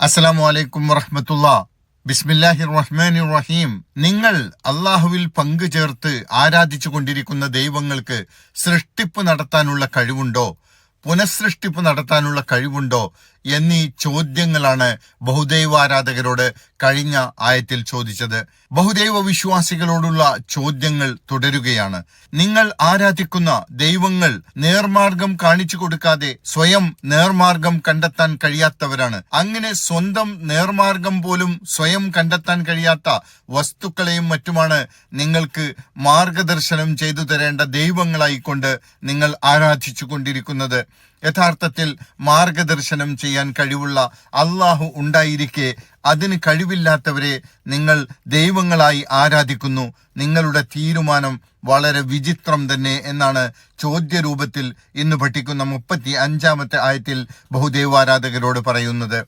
അസ്സലാമു വലൈക്കും വറഹമത്തുള്ള. ബിസ്മില്ലാഹിർ റഹ്മാൻ റഹീം നിങ്ങൾ അള്ളാഹുവിൽ പങ്കു ചേർത്ത് ആരാധിച്ചു കൊണ്ടിരിക്കുന്ന ദൈവങ്ങൾക്ക് സൃഷ്ടിപ്പ് നടത്താനുള്ള കഴിവുണ്ടോ? പുനഃസൃഷ്ടിപ്പ് നടത്താനുള്ള കഴിവുണ്ടോ? എന്നീ ചോദ്യങ്ങളാണ് ബഹുദൈവാരാധകരോട് കഴിഞ്ഞ ആയത്തിൽ ചോദിച്ചത്. ബഹുദൈവ വിശ്വാസികളോടുള്ള ചോദ്യങ്ങൾ തുടരുകയാണ്. നിങ്ങൾ ആരാധിക്കുന്ന ദൈവങ്ങൾ നേർമാർഗം കാണിച്ചു കൊടുക്കാതെ സ്വയം നേർമാർഗം കണ്ടെത്താൻ കഴിയാത്തവരാണ്. അങ്ങനെ സ്വന്തം നേർമാർഗം പോലും സ്വയം കണ്ടെത്താൻ കഴിയാത്ത വസ്തുക്കളെയും മറ്റുമാണ് നിങ്ങൾക്ക് മാർഗദർശനം ചെയ്തു തരേണ്ട ദൈവങ്ങളായിക്കൊണ്ട് നിങ്ങൾ ആരാധിച്ചു കൊണ്ടിരിക്കുന്നത്. യഥാർത്ഥത്തിൽ മാർഗദർശനം ചെയ്യാൻ കഴിവുള്ള അള്ളാഹു ഉണ്ടായിരിക്കെ. അതിന് കഴിവില്ലാത്തവരെ നിങ്ങൾ ദൈവങ്ങളായി ആരാധിക്കുന്നു. നിങ്ങളുടെ തീരുമാനം വളരെ വിചിത്രം തന്നെ എന്നാണ് ചോദ്യരൂപത്തിൽ ഇന്ന് പഠിക്കുന്ന മുപ്പത്തി അഞ്ചാമത്തെ ആയത്തിൽ ബഹുദൈവാരാധകരോട് പറയുന്നത്.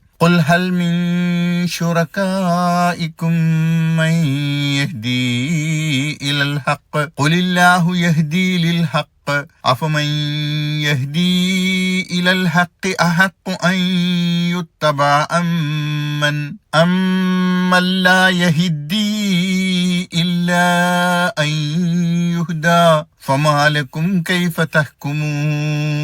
قل هل من شركائكم من يهدي إلى الحق قل الله يهدي للحق أفمن يهدي إلى الحق أحق أن يتبع أمن أمن لا يهدي إلا أن يهدى فما لكم كيف تحكمون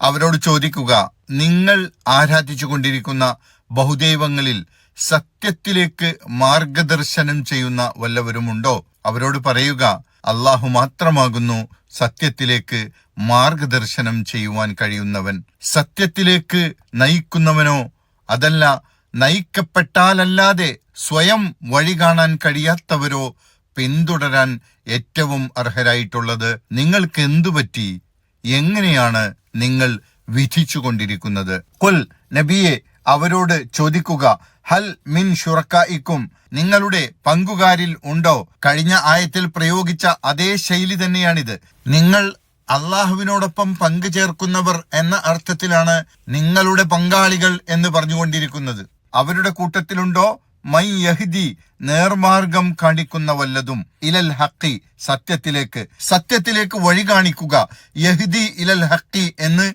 അവരോട് ചോദിക്കുക നിങ്ങൾ ആരാധിച്ചു കൊണ്ടിരിക്കുന്ന ബഹുദൈവങ്ങളിൽ സത്യത്തിലേക്ക് മാർഗദർശനം ചെയ്യുന്ന വല്ലവരുമുണ്ടോ അവരോട് പറയുക അള്ളാഹു മാത്രമാകുന്നു സത്യത്തിലേക്ക് മാർഗദർശനം ചെയ്യുവാൻ കഴിയുന്നവൻ. സത്യത്തിലേക്ക് നയിക്കുന്നവനോ അതല്ല നയിക്കപ്പെട്ടാലല്ലാതെ സ്വയം വഴി കാണാൻ കഴിയാത്തവരോ പിന്തുടരാൻ ഏറ്റവും അർഹരായിട്ടുള്ളത് നിങ്ങൾക്ക് എന്തു പറ്റി എങ്ങനെയാണ് നിങ്ങൾ വിധിച്ചുകൊണ്ടിരിക്കുന്നത്? കൊൽ നബിയെ അവരോട് ചോദിക്കുക. ഹൽ മിൻ ഷുറക്കായിക്കും നിങ്ങളുടെ പങ്കുകാരിൽ ഉണ്ടോ? കഴിഞ്ഞ ആയത്തിൽ പ്രയോഗിച്ച അതേ ശൈലി തന്നെയാണിത്. നിങ്ങൾ അള്ളാഹുവിനോടൊപ്പം പങ്കു ചേർക്കുന്നവർ എന്ന അർത്ഥത്തിലാണ് നിങ്ങളുടെ പങ്കാളികൾ എന്ന് പറഞ്ഞുകൊണ്ടിരിക്കുന്നത്. അവരുടെ കൂട്ടത്തിലുണ്ടോ? മൈ യഹ്ദി നേർമാർഗം കാണിക്കുന്ന വല്ലതും. ഇലൽ ഹക്കി സത്യത്തിലേക്ക്. സത്യത്തിലേക്ക് വഴി കാണിക്കുക. യഹ്ദി ഇലൽ ഹക്കി എന്ന്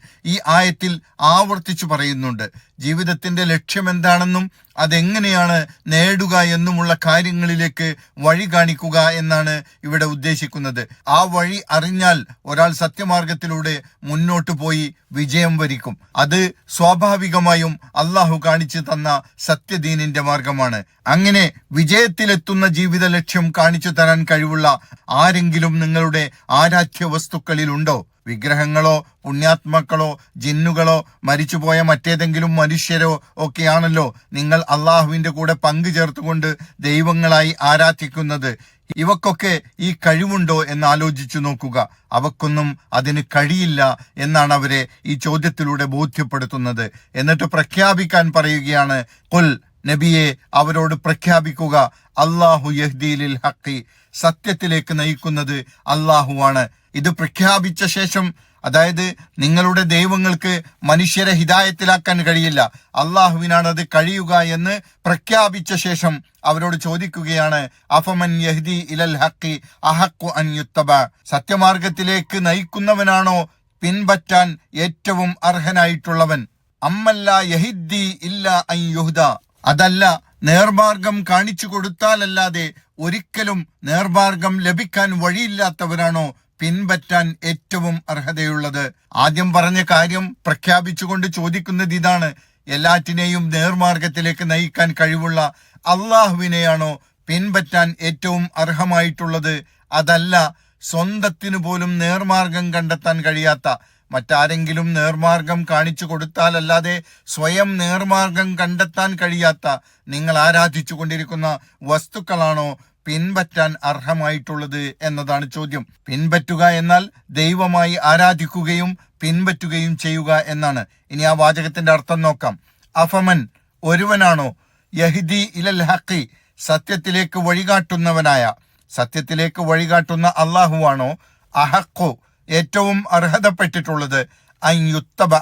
ആയത്തിൽ ആവർത്തിച്ചു പറയുന്നുണ്ട്. ജീവിതത്തിന്റെ ലക്ഷ്യം എന്താണെന്നും അതെങ്ങനെയാണ് നേടുക എന്നുമുള്ള കാര്യങ്ങളിലേക്ക് വഴി കാണിക്കുക എന്നാണ് ഇവിടെ ഉദ്ദേശിക്കുന്നത്. ആ വഴി അറിഞ്ഞാൽ ഒരാൾ സത്യമാർഗത്തിലൂടെ മുന്നോട്ട് പോയി വിജയം വരിക്കും. അത് സ്വാഭാവികമായും അള്ളാഹു കാണിച്ചു തന്ന സത്യദീനിന്റെ മാർഗമാണ്. അങ്ങനെ വിജയത്തിലെത്തുന്ന ജീവിത ലക്ഷ്യം കാണിച്ചു തരാൻ കഴിവുള്ള ആരെങ്കിലും നിങ്ങളുടെ ആരാധ്യ വസ്തുക്കളിൽ ഉണ്ടോ വിഗ്രഹങ്ങളോ പുണ്യാത്മാക്കളോ ജിന്നുകളോ മരിച്ചുപോയ മറ്റേതെങ്കിലും മനുഷ്യരോ ഒക്കെയാണല്ലോ നിങ്ങൾ അള്ളാഹുവിന്റെ കൂടെ പങ്കു ചേർത്തുകൊണ്ട് ദൈവങ്ങളായി ആരാധിക്കുന്നത്. ഇവക്കൊക്കെ ഈ കഴിവുണ്ടോ എന്ന് ആലോചിച്ചു നോക്കുക. അവക്കൊന്നും അതിന് കഴിയില്ല എന്നാണ് അവരെ ഈ ചോദ്യത്തിലൂടെ ബോധ്യപ്പെടുത്തുന്നത്. എന്നിട്ട് പ്രഖ്യാപിക്കാൻ പറയുകയാണ് കൊൽ നബിയെ അവരോട് പ്രഖ്യാപിക്കുക അള്ളാഹു യഹ്ദീലിൽ ഹക്കി സത്യത്തിലേക്ക് നയിക്കുന്നത് അള്ളാഹുവാണ്. ഇത് പ്രഖ്യാപിച്ച ശേഷം അതായത് നിങ്ങളുടെ ദൈവങ്ങൾക്ക് മനുഷ്യരെ ഹിതായത്തിലാക്കാൻ കഴിയില്ല. അള്ളാഹുവിനാണ് അത് കഴിയുക എന്ന് പ്രഖ്യാപിച്ച ശേഷം അവരോട് ചോദിക്കുകയാണ് അഫമൻ യഹ്ദി ഇലൽ ഹക്കി അഹക്കു അൻ യുത്തബ? സത്യമാർഗത്തിലേക്ക് നയിക്കുന്നവനാണോ പിൻപറ്റാൻ ഏറ്റവും അർഹനായിട്ടുള്ളവൻ? അമ്മല്ല യഹിദ്ദി ഇല്ല അൻ യുഹ്ദ. അതല്ല നേർമാർഗം കാണിച്ചു കൊടുത്താലല്ലാതെ ഒരിക്കലും നേർമാർഗം ലഭിക്കാൻ വഴിയില്ലാത്തവരാണോ പിൻപറ്റാൻ ഏറ്റവും അർഹതയുള്ളത്? ആദ്യം പറഞ്ഞ കാര്യം പ്രഖ്യാപിച്ചുകൊണ്ട് ചോദിക്കുന്നത് ഇതാണ്. എല്ലാറ്റിനെയും നേർമാർഗത്തിലേക്ക് നയിക്കാൻ കഴിവുള്ള അള്ളാഹുവിനെയാണോ പിൻപറ്റാൻ ഏറ്റവും അർഹമായിട്ടുള്ളത്? അതല്ല സ്വന്തത്തിനു പോലും നേർമാർഗം കണ്ടെത്താൻ കഴിയാത്ത മറ്റാരെങ്കിലും നേർമാർഗം കാണിച്ചു കൊടുത്താലല്ലാതെ സ്വയം നേർമാർഗം കണ്ടെത്താൻ കഴിയാത്ത നിങ്ങൾ ആരാധിച്ചു കൊണ്ടിരിക്കുന്ന വസ്തുക്കളാണോ പിൻപറ്റാൻ അർഹമായിട്ടുള്ളത് എന്നതാണ് ചോദ്യം. പിൻപറ്റുക എന്നാൽ ദൈവമായി ആരാധിക്കുകയും പിൻപറ്റുകയും ചെയ്യുക എന്നാണ്. ഇനി ആ വാചകത്തിന്റെ അർത്ഥം നോക്കാം. അഫമൻ ഒരുവനാണോ? യഹിദി ഇലൽ ഹക്കി സത്യത്തിലേക്ക് വഴികാട്ടുന്നവനായ. സത്യത്തിലേക്ക് വഴികാട്ടുന്ന അള്ളാഹുവാണോ അഹക്കോ ഏറ്റവും അർഹതപ്പെട്ടിട്ടുള്ളത് അയ്യുത്തബ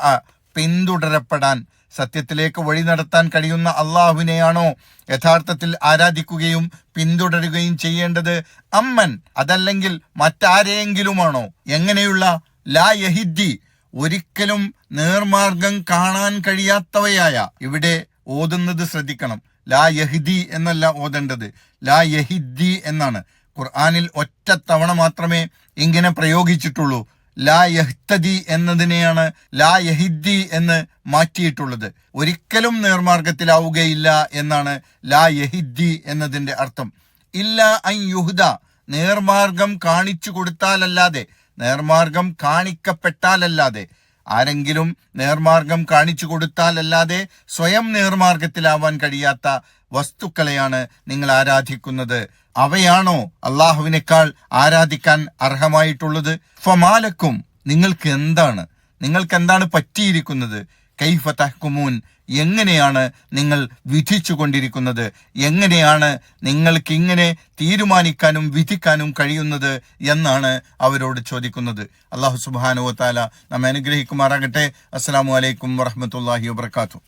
പിന്തുടരപ്പെടാൻ സത്യത്തിലേക്ക് വഴി നടത്താൻ കഴിയുന്ന അള്ളാഹുവിനെയാണോ? യഥാർത്ഥത്തിൽ ആരാധിക്കുകയും പിന്തുടരുകയും ചെയ്യേണ്ടത് അമ്മൻ അതല്ലെങ്കിൽ മറ്റാരെയെങ്കിലുമാണോ? എങ്ങനെയുള്ള? ലാ യഹിദ്ദി ഒരിക്കലും നേർമാർഗം കാണാൻ കഴിയാത്തവയായ. ഇവിടെ ഓതുന്നത് ശ്രദ്ധിക്കണം. ലാ യഹിദി എന്നല്ല ഓതേണ്ടത്. ലാ യഹിദ്ദി എന്നാണ്. ഖുർആനിൽ ഒറ്റ തവണ മാത്രമേ ഇങ്ങനെ പ്രയോഗിച്ചിട്ടുള്ളൂ. ലാ യഹ്തദി എന്നതിനെയാണ് ലാ യഹിദ്ദി എന്ന് മാറ്റിയിട്ടുള്ളത്. ഒരിക്കലും നേർമാർഗത്തിലാവുകയില്ല എന്നാണ് ലാ യഹിദ്ദി എന്നതിന്റെ അർത്ഥം. ഇല്ല ഐ യുഹുദ നേർമാർഗം കാണിച്ചു കൊടുത്താലല്ലാതെ നേർമാർഗം കാണിക്കപ്പെട്ടാലല്ലാതെ ആരെങ്കിലും നേർമാർഗം കാണിച്ചു കൊടുത്താലല്ലാതെ സ്വയം നേർമാർഗത്തിലാവാൻ കഴിയാത്ത വസ്തുക്കളെയാണ് നിങ്ങൾ ആരാധിക്കുന്നത്. അവയാണോ അള്ളാഹുവിനേക്കാൾ ആരാധിക്കാൻ അർഹമായിട്ടുള്ളത്? ഫമാലക്കും നിങ്ങൾക്ക് എന്താണ്? നിങ്ങൾക്ക് എന്താണ് പറ്റിയിരിക്കുന്നത്? കൈഫ തഹ്കുമൂൻ എങ്ങനെയാണ് നിങ്ങൾ വിധിച്ചു കൊണ്ടിരിക്കുന്നത് എങ്ങനെയാണ് നിങ്ങൾക്ക് ഇങ്ങനെ തീരുമാനിക്കാനും വിധിക്കാനും കഴിയുന്നത് എന്നാണ് അവരോട് ചോദിക്കുന്നത്. അള്ളാഹു സുബാനുവത്താല നമ്മെ അനുഗ്രഹിക്കുമാറാകട്ടെ. അസ്സാം വലൈക്കും വറഹമത്തല്ലാഹി വാത്തു